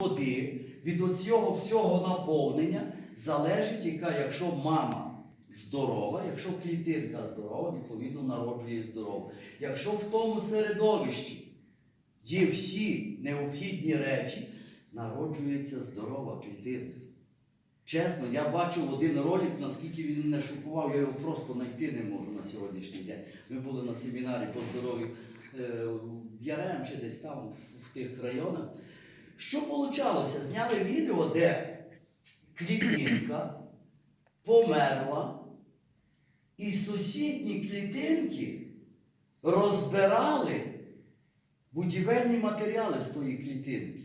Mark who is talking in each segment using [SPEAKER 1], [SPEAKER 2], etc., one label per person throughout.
[SPEAKER 1] води, від оцього всього наповнення залежить, яка, якщо мама здорова, якщо клітинка здорова, відповідно народжує здорово. Якщо в тому середовищі є всі необхідні речі, народжується здорова клітинка. Чесно, я бачив один ролик, наскільки він мене шокував, я його просто знайти не можу на сьогоднішній день. Ми були на семінарі по здоров'ю е, в Ярем чи десь там, в тих районах. Що получалося? Зняли відео, де клітинка померла, і сусідні клітинки розбирали будівельні матеріали з тої клітинки.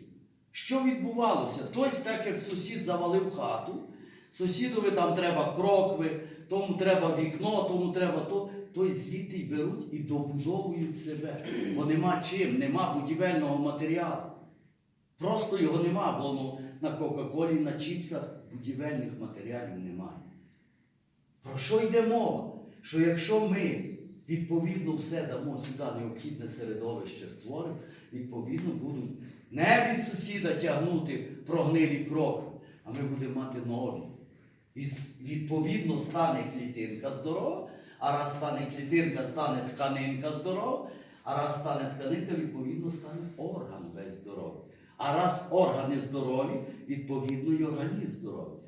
[SPEAKER 1] Що відбувалося? Хтось, так як сусід завалив хату, сусідові там треба крокви, тому треба вікно, тому треба то. Той звідти й беруть і добудовують себе. Бо нема чим, нема будівельного матеріалу. Просто його нема, бо ну, на Кока-Колі, на чіпсах будівельних матеріалів немає. Про що йде мова? Що якщо ми відповідно все дамо сюди необхідне середовище створимо, відповідно будуть не від сусіда тягнути прогнилі кроки, а ми будемо мати нові. І відповідно стане клітинка здорова, а раз стане клітинка, стане тканинка здорова, а раз стане тканинка, відповідно стане. А раз органи здорові, відповідно і організм здоровий.